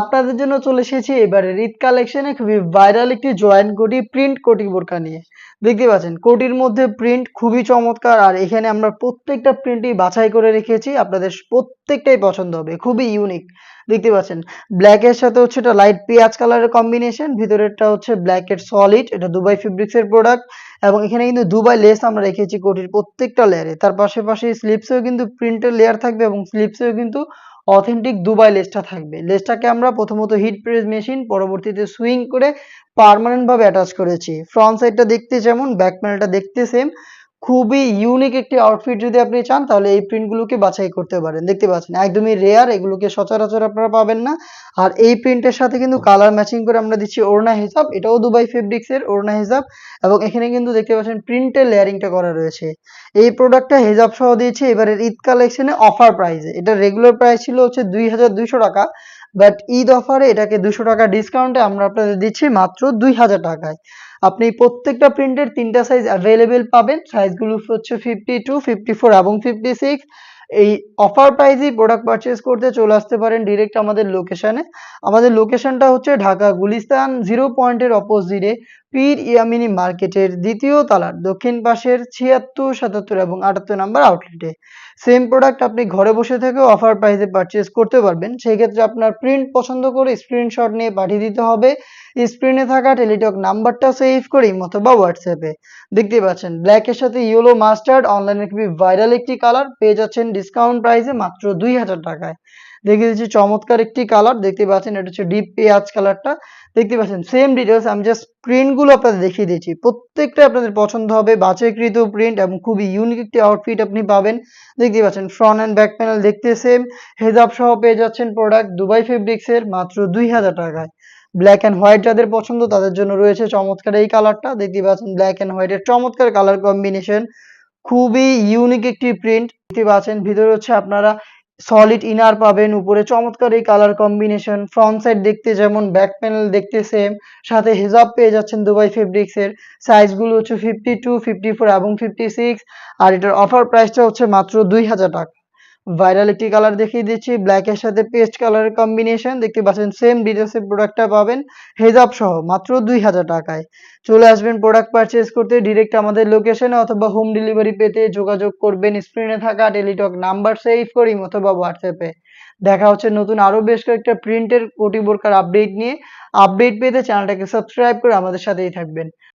আপনাদের জন্য চলে এসেছি এবারে ঈদ কালেকশনে খুবই ভাইরাল একটি জয়েন্ট কোটি প্রিন্ট কোটি বোরকা নিয়ে। দেখতে পাচ্ছেন, কোটির মধ্যে প্রিন্ট খুবই চমৎকার, আর এখানে আমরা প্রত্যেকটা প্রিন্টই বাছাই করে রেখেছি, আপনাদের প্রত্যেকটাই পছন্দ হবে, খুবই ইউনিক দেখতে পাচ্ছেন ব্ল্যাক এর সাথে হচ্ছে এটা লাইট পেঁয়াজ কালারের কম্বিনেশন ভিতরেরটা হচ্ছে ব্ল্যাক এর সলিড এটা দুবাই ফেব্রিক্স এর প্রোডাক্ট এবং এখানে কিন্তু দুবাই লেস আমরা রেখেছি কোটির প্রত্যেকটা লেয়ারে তার পাশাপাশি স্লিপসেও কিন্তু প্রিন্টের লেয়ার থাকবে, এবং স্লিপসেও কিন্তু অথেন্টিক দুবাই লেসটা থাকবে। লেসটাকে আমরা প্রথমত হিট প্রেস মেশিন পরবর্তীতে সুইং করে পারমানেন্টভাবে অ্যাটাচ করেছি। ফ্রন্ট সাইডটা দেখতে যেমন ব্যাক প্যানেলটা দেখতে সেম খুবই ইউনিক একটি আউটফিট যদি আপনি চান, তাহলে এই প্রিন্টগুলোকে বাছাই করতে পারেন। দেখতে পাচ্ছেন, একদমই রেয়ার এগুলোকে সচরাচর আপনারা পাবেন না। আর এই প্রিন্টের সাথে কিন্তু কালার ম্যাচিং করে আমরা দিচ্ছি ওড়না হিসাব এটাও দুবাই ফেব্রিক্স এর ওড়না হিসাব এবং এখানে কিন্তু দেখতে পাচ্ছেন প্রিন্টের লেয়ারিংটা করা রয়েছে। এই প্রোডাক্টটা হেজাব সহ দিয়েছি, এবারের ঈদ কালেকশনে অফার প্রাইসে এটা রেগুলার প্রাইস ছিল হচ্ছে দুই হাজার দুইশো টাকা। বাট ঈদ অফারে এটাকে দুশো টাকা ডিসকাউন্টে আমরা আপনাদের দিচ্ছি মাত্র দুই হাজার টাকায়। আপনি প্রত্যেকটা প্রিন্টের তিনটা সাইজ অ্যাভেলেবেল পাবেন। সাইজগুলো হচ্ছে ফিফটি টু ফিফটি ফোর এবং ফিফটি সিক্স এই অফার প্রাইজেই প্রোডাক্ট পারচেস করতে চলে আসতে পারেন ডিরেক্ট আমাদের লোকেশানে আমাদের লোকেশনটা হচ্ছে ঢাকা গুলিস্তান জিরো পয়েন্টের অপোজিটে পীর ইয়ামিনী মার্কেটের দ্বিতীয় তলার দক্ষিণ পাশের ছিয়াত্তর, সাতাত্তর এবং আটাত্তর নাম্বার আউটলেটে সেম প্রোডাক্ট আপনি ঘরে বসে থেকেও অফার প্রাইসে পারচেস করতে পারবেন। সেই ক্ষেত্রে আপনার প্রিন্ট পছন্দ করে স্ক্রিনশট নিয়ে পাঠিয়ে দিতে হবে। স্ক্রিনে থাকা টেলিটক নাম্বারটা সেভ করেই অথবা হোয়াটসঅ্যাপে দেখতে পাচ্ছেন ব্ল্যাক এর সাথে ইয়েলো মাস্টার্ড অনলাইনে খুবই ভাইরাল একটি কালার পেয়ে যাচ্ছেন ডিসকাউন্ট প্রাইসে মাত্র দুই হাজার টাকায়। দেখিয়ে দিচ্ছি চমৎকার একটি কালার দেখতে পাচ্ছেন এটা হচ্ছে ডিপ পেঁয়াজ কালারটা দেখতে পাচ্ছেন সেম ডিটেলস আমি জাস্ট প্রিন্টগুলো আপনাদের দেখিয়ে দিচ্ছি। প্রত্যেকটা আপনাদের পছন্দ হবে, বাছাইকৃত প্রিন্ট এবং খুবই ইউনিক একটি আউটফিট আপনি পাবেন। দেখতে পাচ্ছেন ফ্রন্ট অ্যান্ড ব্যাক প্যানেল দেখতে সেম হেজাব সহ পেয়ে যাচ্ছেন প্রোডাক্ট দুবাই ফেব্রিক্সের মাত্র দুই হাজার টাকায়। ব্ল্যাক অ্যান্ড হোয়াইট যাদের পছন্দ, তাদের জন্য রয়েছে চমৎকার এই কালারটা দেখতে পাচ্ছেন ব্ল্যাক অ্যান্ড হোয়াইটের চমৎকার কালার কম্বিনেশন খুবই ইউনিক একটি প্রিন্ট দেখতে পাচ্ছেন, ভিতরে হচ্ছে আপনারা সলিড ইনার পাবেন, উপরে চমৎকার এই কালার কম্বিনেশন ফ্রন্ট সাইড দেখতে যেমন ব্যাক প্যানেল দেখতে সেম সাথে হেজাব পেয়ে যাচ্ছেন দুবাই ফেব্রিক্স এর সাইজগুলো হচ্ছে ফিফটি টু ফিফটি ফোর এবং ফিফটি সিক্স আর এটার অফার প্রাইসটা হচ্ছে মাত্র দুই হাজার টাকা। ভাইরাল একটি কালার দেখিয়ে দিচ্ছি ব্ল্যাক এর সাথে পেস্ট কালারের কম্বিনেশন দেখতে পাচ্ছেন সেম ডিটেলসের প্রোডাক্টটা পাবেন হেজাব সহ, মাত্র দুই হাজার টাকায়। চলে আসবেন প্রোডাক্ট পারচেজ করতে ডিরেক্ট আমাদের লোকেশনে অথবা হোম ডেলিভারি পেতে যোগাযোগ করবেন স্ক্রিনে থাকা টেলিটক নাম্বার সেভ করি অথবা হোয়াটসঅ্যাপে দেখা হচ্ছে নতুন আরও বেশ কয়েকটা প্রিন্টের কোটি বোরকার আপডেট নিয়ে। আপডেট পেতে চ্যানেলটাকে সাবস্ক্রাইব করে আমাদের সাথেই থাকবেন।